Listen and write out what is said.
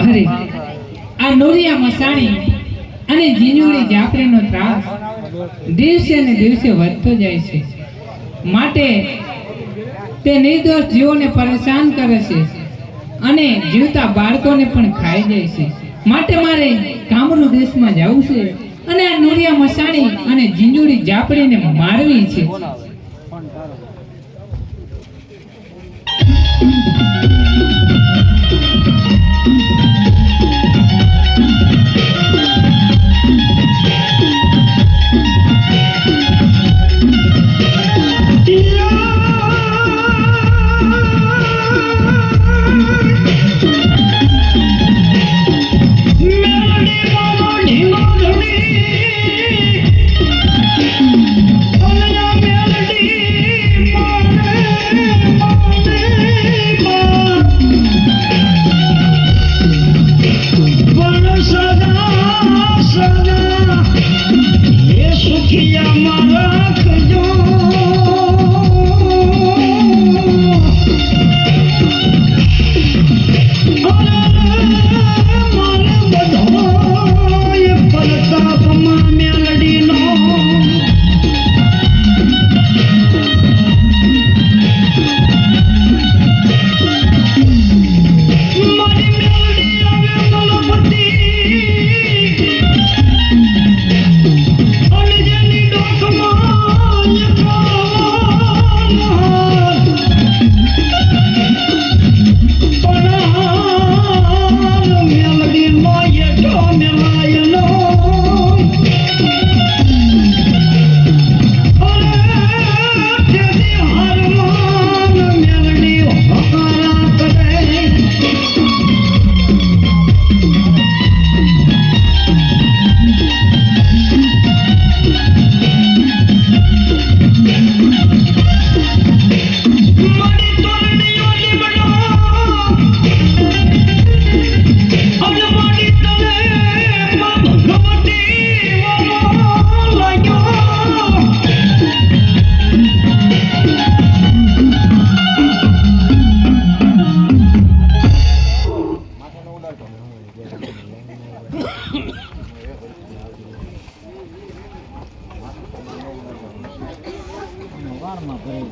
અરે આ નોરિયા મસાણી અને જીંજુડી જાપડીનો ત્રાસ દિવસે ને દિવસે વધતો જાય છે. માટે તે નિર્દોષ જીવોને પરેશાન કરે છે અને જીવતા બાળકોને પણ ખાઈ જાય છે. માટે મારે કામરૂ દેશમાં જવું છે અને આ નોરિયા મસાણી અને જીંજુડી જાપડીને મારવી છે. uma briga.